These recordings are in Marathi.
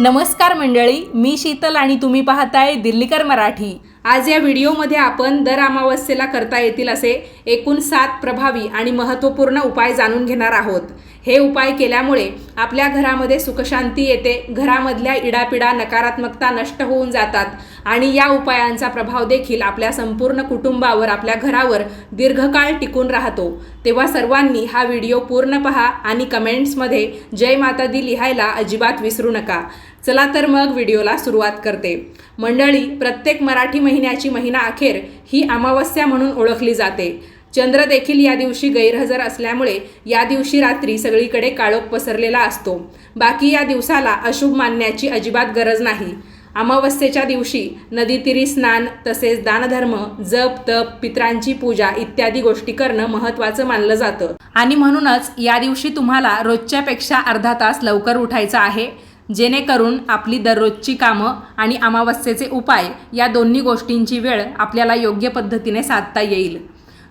नमस्कार मंडळी मी शीतल आणि तुम्ही पाहताय दिल्लीकर मराठी. आज या व्हिडिओमध्ये आपण दर अमावस्येला करता येतील असे एकूण सात प्रभावी आणि महत्त्वपूर्ण उपाय जाणून घेणार आहोत. हे उपाय केल्यामुळे आपल्या घरामध्ये सुखशांती येते घरामधल्या इडापिडा नकारात्मकता नष्ट होऊन जातात आणि या उपायांचा प्रभाव देखील आपल्या संपूर्ण कुटुंबावर आपल्या घरावर दीर्घकाळ टिकून राहतो. तेव्हा सर्वांनी हा व्हिडिओ पूर्ण पहा आणि कमेंट्समध्ये जय माता दी लिहायला अजिबात विसरू नका. चला तर मग व्हिडिओला सुरुवात करते. मंडळी प्रत्येक मराठी महिन्याची महिना अखेर ही अमावस्या म्हणून ओळखली जाते. चंद्र देखील या दिवशी गैरहजर असल्यामुळे या दिवशी रात्री सगळीकडे काळोख पसरलेला असतो. बाकी या दिवसाला अशुभ मानण्याची अजिबात गरज नाही. अमावस्येच्या दिवशी नदीतीरी स्नान तसेच दानधर्म जप तप पित्रांची पूजा इत्यादी गोष्टी करणं महत्त्वाचं मानलं जातं. आणि म्हणूनच या दिवशी तुम्हाला रोजच्यापेक्षा अर्धा तास लवकर उठायचं आहे. जेणेकरून आपली दररोजची कामं आणि अमावस्येचे उपाय या दोन्ही गोष्टींची वेळ आपल्याला योग्य पद्धतीने साधता येईल.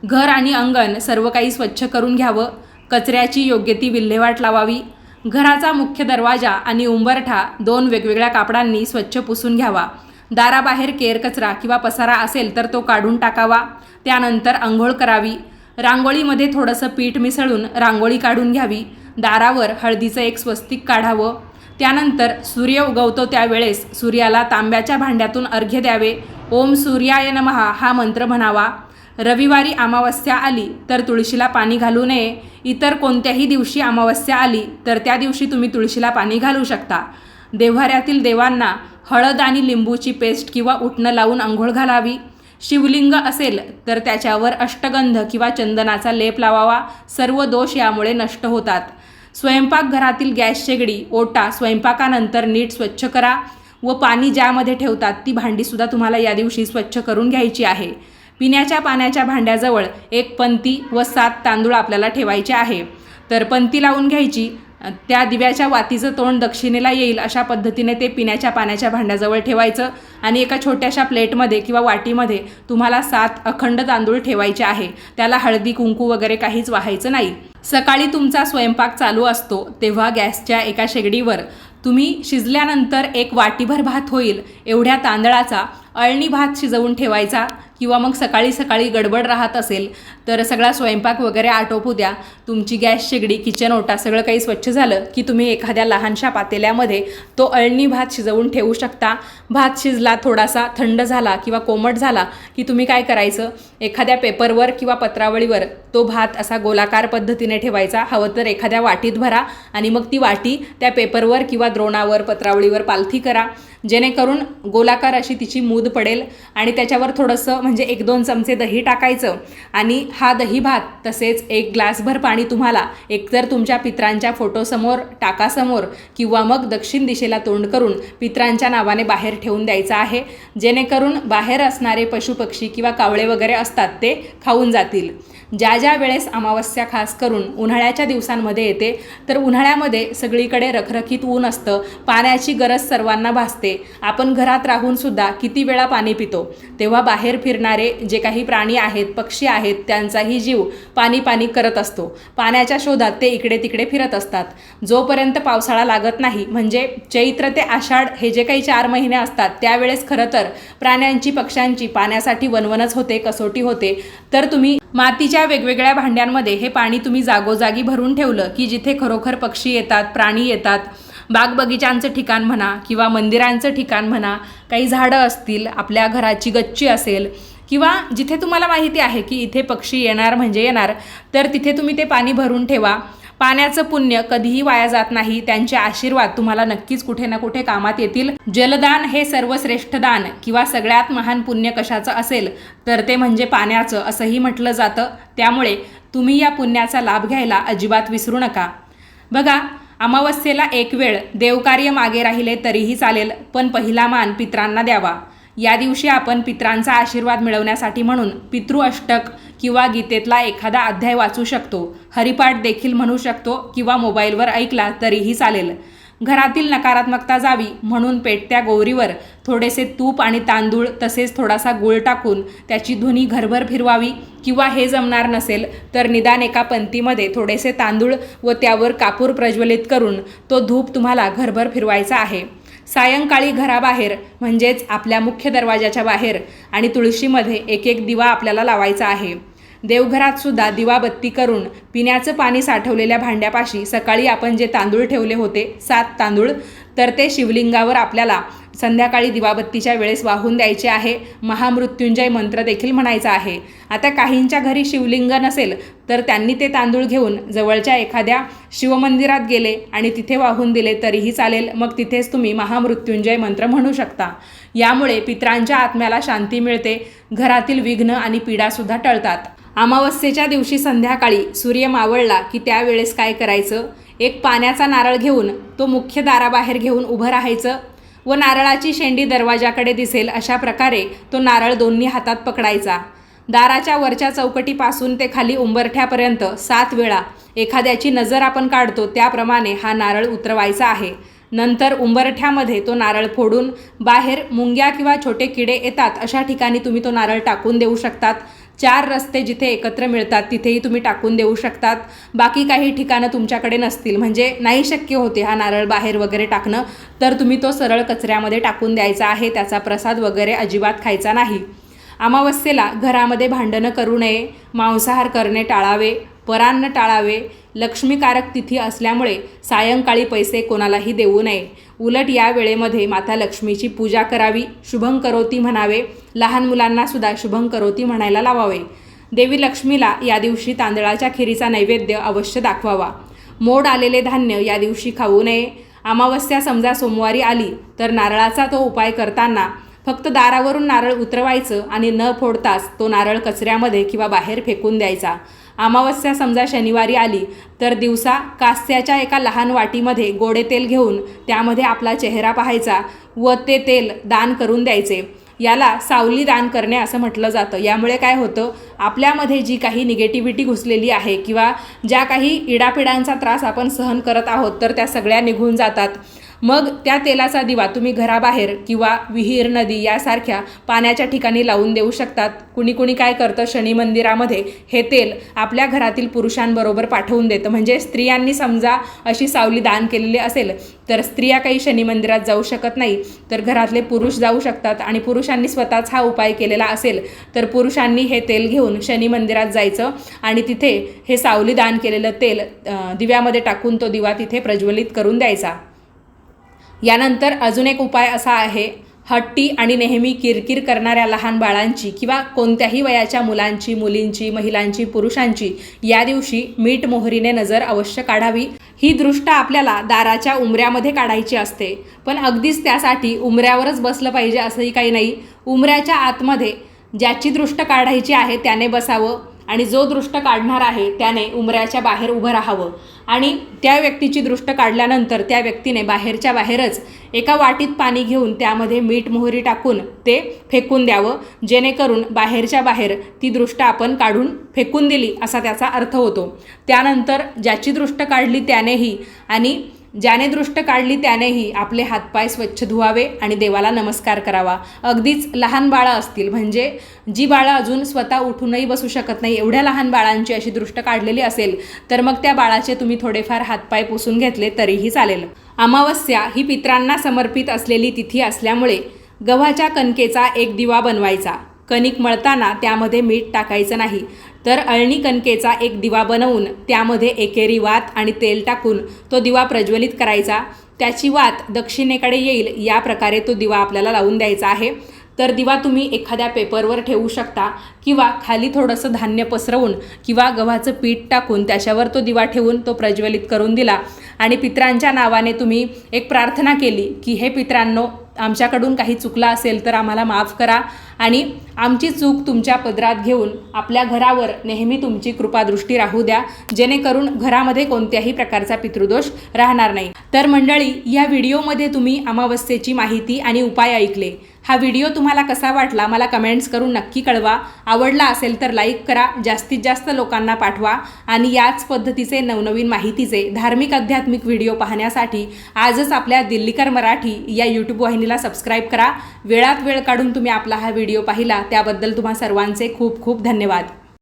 घर आणि अंगण सर्व काही स्वच्छ करून घ्यावं. कचऱ्याची योग्य ती विल्हेवाट लावावी. घराचा मुख्य दरवाजा आणि उंबरठा दोन वेगवेगळ्या कापडांनी स्वच्छ पुसून घ्यावा. दाराबाहेर केर कचरा किंवा पसारा असेल तर तो काढून टाकावा. त्यानंतर आंघोळ करावी. रांगोळीमध्ये थोडंसं पीठ मिसळून रांगोळी काढून घ्यावी. दारावर हळदीचं एक स्वस्तिक काढावं. त्यानंतर सूर्य उगवतो त्यावेळेस सूर्याला तांब्याच्या भांड्यातून अर्घ्य द्यावे. ओम सूर्याय नमहा हा मंत्र म्हणावा. रविवारी अमावस्या आली तर तुळशीला पाणी घालू नये. इतर कोणत्याही दिवशी अमावस्या आली तर त्या दिवशी तुम्ही तुळशीला पाणी घालू शकता. देव्हाऱ्यातील देवांना हळद आणि लिंबूची पेस्ट किंवा उठणं लावून आंघोळ घालावी. शिवलिंग असेल तर त्याच्यावर अष्टगंध किंवा चंदनाचा लेप लावावा. सर्व दोष यामुळे नष्ट होतात. स्वयंपाकघरातील गॅस शेगडी ओटा स्वयंपाकानंतर नीट स्वच्छ करा व पाणी ज्यामध्ये ठेवतात ती भांडीसुद्धा तुम्हाला या दिवशी स्वच्छ करून घ्यायची आहे. पिण्याच्या पाण्याच्या भांड्याजवळ एक पंती व सात तांदूळ आपल्याला ठेवायचे आहे. तर पंती लावून घ्यायची. त्या दिव्याच्या वातीचं तोंड दक्षिणेला येईल अशा पद्धतीने ते पिण्याच्या पाण्याच्या भांड्याजवळ ठेवायचं आणि एका छोट्याशा प्लेटमध्ये किंवा वाटीमध्ये तुम्हाला सात अखंड तांदूळ ठेवायचे आहे. त्याला हळदी कुंकू वगैरे काहीच वाहायचं नाही. सकाळी तुमचा स्वयंपाक चालू असतो तेव्हा गॅसच्या एका शेगडीवर तुम्ही शिजल्यानंतर एक वाटीभर भात होईल एवढ्या तांदळाचा अळणी भात शिजवून ठेवायचा किंवा मग सकाळी सकाळी गडबड राहत असेल तर सगळा स्वयंपाक वगैरे आटोपू द्या. तुमची गॅस शेगडी किचन ओटा सगळं काही स्वच्छ झालं की तुम्ही एखाद्या लहानशा पातेल्यामध्ये तो अळणी भात शिजवून ठेवू शकता. भात शिजला थोडासा थंड झाला किंवा कोमट झाला की तुम्ही काय करायचं? एखाद्या पेपरवर किंवा पत्रावळीवर तो भात असा गोलाकार पद्धतीने ठेवायचा. हवं तर एखाद्या वाटीत भरा आणि मग ती वाटी त्या पेपरवर किंवा द्रोणावर पत्रावळीवर पालथी करा. जेणेकरून गोलाकार अशी तिची मूद पडेल आणि त्याच्यावर थोडंसं म्हणजे एक दोन चमचे दही टाकायचं आणि हा दही भात तसेच एक ग्लासभर पाणी तुम्हाला एकतर तुमच्या पित्रांच्या फोटोसमोर टाकासमोर किंवा मग दक्षिण दिशेला तोंड करून पित्रांच्या नावाने बाहेर ठेवून द्यायचं आहे. जेणेकरून बाहेर असणारे पशुपक्षी किंवा कावळे वगैरे असतात ते खाऊन जातील. ज्या ज्या वेळेस अमावस्या खास करून उन्हाळ्याच्या दिवसांमध्ये येते तर उन्हाळ्यामध्ये सगळीकडे रखरखीत ऊन असतं पाण्याची गरज सर्वांना भासते. आपण घरात राहूनसुद्धा किती वेळा पाणी पितो? तेव्हा बाहेर फिरणारे जे काही प्राणी आहेत पक्षी आहेत त्यांचाही जीव पाणी पाणी करत असतो. पाण्याच्या शोधात ते इकडे तिकडे फिरत असतात. जोपर्यंत पावसाळा लागत नाही म्हणजे चैत्र ते आषाढ हे जे काही चार महिने असतात त्यावेळेस खरं तर प्राण्यांची पक्ष्यांची पाण्यासाठी वनवनच होते कसोटी होते. तर तुम्ही मातीच्या वेगवेगळ्या भांड्यांमध्ये हे पाणी तुम्ही जागोजागी भरून ठेवलं की जिथे खरोखर पक्षी येतात प्राणी येतात बागबगीच्यांचं ठिकाण म्हणा किंवा मंदिरांचं ठिकाण म्हणा काही झाडं असतील आपल्या घराची गच्ची असेल किंवा जिथे तुम्हाला माहिती आहे की इथे पक्षी येणार म्हणजे येणार तर तिथे तुम्ही ते पाणी भरून ठेवा. पाण्याचं पुण्य कधीही वाया जात नाही. त्यांचे आशीर्वाद तुम्हाला नक्कीच कुठे ना कुठे कामात येतील. जलदान हे सर्वश्रेष्ठ दान किंवा सगळ्यात महान पुण्य कशाचं असेल तर ते म्हणजे पाण्याचं असंही म्हटलं जातं. त्यामुळे तुम्ही या पुण्याचा लाभ घ्यायला अजिबात विसरू नका. बघा अमावस्येला एक वेळ देवकार्य मागे राहिले तरीही चालेल पण पहिला मान पित्रांना द्यावा. या दिवशी आपण पित्रांचा आशीर्वाद मिळवण्यासाठी म्हणून पितृ अष्टक किंवा गीतेतला एखादा अध्याय वाचू शकतो. हरिपाठ देखील म्हणू शकतो किंवा मोबाईलवर ऐकला तरीही चालेल. घरातील नकारात्मकता जावी म्हणून पेटत्या गौरीवर थोडेसे तूप आणि तांदूळ तसेच थोडासा गुळ टाकून त्याची धुनी घरभर फिरवावी किंवा हे जमणार नसेल तर निदान एका पंथीमध्ये थोडेसे तांदूळ व त्यावर कापूर प्रज्वलित करून तो धूप तुम्हाला घरभर फिरवायचा आहे. सायंकाळी घराबाहेर म्हणजेच आपल्या मुख्य दरवाजाच्या बाहेर आणि तुळशीमध्ये एक एक दिवा आपल्याला लावायचा आहे. देवघरात सुद्धा दिवाबत्ती करून पिण्याचं पाणी साठवलेल्या भांड्यापाशी सकाळी आपण जे तांदूळ ठेवले होते सात तांदूळ तर ते शिवलिंगावर आपल्याला संध्याकाळी दिवाबत्तीच्या वेळेस वाहून द्यायचे आहे. महामृत्युंजय मंत्र देखील म्हणायचा आहे. आता काहींच्या घरी शिवलिंग नसेल तर त्यांनी ते तांदूळ घेऊन जवळच्या एखाद्या शिवमंदिरात गेले आणि तिथे वाहून दिले तरीही चालेल. मग तिथेच तुम्ही महामृत्युंजय मंत्र म्हणू शकता. यामुळे पित्रांच्या आत्म्याला शांती मिळते घरातील विघ्न आणि पीडासुद्धा टळतात. अमावस्येच्या दिवशी संध्याकाळी सूर्य मावळला की त्यावेळेस काय करायचं? एक पाण्याचा नारळ घेऊन तो मुख्य दाराबाहेर घेऊन उभं राहायचं व नारळाची शेंडी दरवाजाकडे दिसेल अशा प्रकारे तो नारळ दोन्ही हातात पकडायचा. दाराच्या वरच्या चौकटीपासून ते खाली उंबरठ्यापर्यंत सात वेळा एखाद्याची नजर आपण काढतो त्याप्रमाणे हा नारळ उतरवायचा आहे. नंतर उंबरठ्यामध्ये तो नारळ फोडून बाहेर मुंग्या किंवा छोटे किडे येतात अशा ठिकाणी तुम्ही तो नारळ टाकून देऊ शकतात. चार रस्ते जिथे एकत्र मिळतात तिथेही तुम्ही टाकून देऊ शकतात. बाकी काही ठिकाणं तुमच्याकडे नसतील. म्हणजे नाही शक्य होते हा नारळ बाहेर वगैरे टाकणं. तर तुम्ही तो सरळ कचऱ्यामध्ये टाकून द्यायचा आहे. त्याचा प्रसाद वगैरे अजिबात खायचा नाही. अमावस्येला घरामध्ये भांडणं करू नये मांसाहार करणे टाळावे. परान्न टाळावे. लक्ष्मीकारक तिथी असल्यामुळे सायंकाळी पैसे कोणालाही देऊ नये. उलट या वेळेमध्ये माता लक्ष्मीची पूजा करावी शुभं करोती म्हणावे. लहान मुलांनासुद्धा शुभं करोती म्हणायला लावावे. देवी लक्ष्मीला या दिवशी तांदळाच्या खिरीचा नैवेद्य अवश्य दाखवावा. मोड आलेले धान्य या दिवशी खाऊ नये. अमावस्या समजा सोमवारी आली तर नारळाचा तो उपाय करताना फक्त दारावरून नारळ उतरवायचं आणि न फोडताच तो नारळ कचऱ्यामध्ये किंवा बाहेर फेकून द्यायचा. अमावस्या समजा शनिवारी आली तर दिवसा कास्याच्या एका लहान वाटीमध्ये गोडे तेल घेऊन त्यामध्ये आपला चेहरा पाहायचा व ते तेल दान करून द्यायचे. याला सावली दान करणे असं म्हटलं जातं. यामुळे काय होतं? आपल्यामध्ये जी काही निगेटिव्हिटी घुसलेली आहे किंवा ज्या काही इडापिडांचा त्रास आपण सहन करत आहोत तर त्या सगळ्या निघून जातात. मग त्या तेलाचा दिवा तुम्ही घराबाहेर किंवा विहीर नदी यासारख्या पाण्याच्या ठिकाणी लावून देऊ शकतात. कुणी कुणी काय करतं शनी मंदिरामध्ये हे तेल आपल्या घरातील पुरुषांबरोबर पाठवून देतं. म्हणजे स्त्रियांनी समजा अशी सावली दान केलेली असेल तर स्त्रिया काही शनी मंदिरात जाऊ शकत नाही. तर घरातले पुरुष जाऊ शकतात आणि पुरुषांनी स्वतःच हा उपाय केलेला असेल तर पुरुषांनी हे तेल घेऊन शनी मंदिरात जायचं आणि तिथे हे सावली दान केलेलं तेल दिव्यामध्ये टाकून तो दिवा तिथे प्रज्वलित करून द्यायचा. यानंतर अजून एक उपाय असा आहे हट्टी आणि नेहमी किरकिर करणाऱ्या लहान बाळांची किंवा कोणत्याही वयाच्या मुलांची मुलींची महिलांची पुरुषांची या दिवशी मीठ मोहरीने नजर अवश्य काढावी. ही दृष्ट आपल्याला दाराच्या उमऱ्यामध्ये काढायची असते. पण अगदीच त्यासाठी उमऱ्यावरच बसलं पाहिजे असंही काही नाही. उमऱ्याच्या आतमध्ये ज्याची दृष्ट काढायची आहे त्याने बसावं. आणि जो दृष्ट काढणार आहे त्याने उमऱ्याच्या बाहेर उभं राहावं. आणि त्या व्यक्तीची दृष्ट काढल्यानंतर त्या व्यक्तीने बाहेरच्या बाहेरच एका वाटीत पाणी घेऊन त्यामध्ये मीठ मोहरी टाकून ते फेकून द्यावं. जेणेकरून बाहेरच्या बाहेर ती दृष्ट आपण काढून फेकून दिली असा त्याचा अर्थ होतो. त्यानंतर ज्याची दृष्ट काढली त्यानेही आणि ज्याने दृष्ट काढली त्यानेही आपले हातपाय स्वच्छ धुवावे आणि देवाला नमस्कार करावा. अगदीच लहान बाळं असतील म्हणजे जी बाळं अजून स्वतः उठूनही बसू शकत नाही एवढ्या लहान बाळांची अशी दृष्ट काढलेली असेल तर मग त्या बाळाचे तुम्ही थोडेफार हातपाय पुसून घेतले तरीही चालेल. अमावस्या ही पित्रांना समर्पित असलेली तिथी असल्यामुळे गव्हाच्या कणकेचा एक दिवा बनवायचा. कणिक मळताना त्यामध्ये मीठ टाकायचं नाही. तर अळणी कणकेचा एक दिवा बनवून त्यामध्ये एकेरी वात आणि तेल टाकून तो दिवा प्रज्वलित करायचा. त्याची वात दक्षिणेकडे येईल या प्रकारे तो दिवा आपल्याला लावून द्यायचा आहे. तर दिवा तुम्ही एखाद्या पेपरवर ठेवू शकता किंवा खाली थोडंसं धान्य पसरवून किंवा गव्हाचं पीठ टाकून त्याच्यावर तो दिवा ठेवून तो प्रज्वलित करून दिला. आणि पित्रांच्या नावाने तुम्ही एक प्रार्थना केली की हे पित्रांनो आमच्याकडून काही चुकला असेल तर आम्हाला माफ करा आणि आमची चूक तुमच्या पदरात घेऊन आपल्या घरावर नेहमी तुमची कृपादृष्टी राहू द्या. जेणेकरून घरामध्ये कोणत्याही प्रकारचा पितृदोष राहणार नाही. तर मंडळी या व्हिडिओमध्ये तुम्ही अमावस्येची माहिती आणि उपाय ऐकले. हा व्हिडिओ तुम्हाला कसा वाटला मला कमेंट्स करून नक्की कळवा. आवडला असेल तर लाईक करा जास्तीत जास्त लोकांना पाठवा आणि याच पद्धतीचे नवनवीन माहितीचे धार्मिक आध्यात्मिक व्हिडिओ पाहण्यासाठी आजच आपल्या दिल्लीकर मराठी या यूट्यूब वाहिनीला सबस्क्राईब करा. वेळात वेळ काढून तुम्ही आपला हा व्हिडिओ पाहिला त्याबद्दल तुम्हा सर्वांचे खूप खूप धन्यवाद.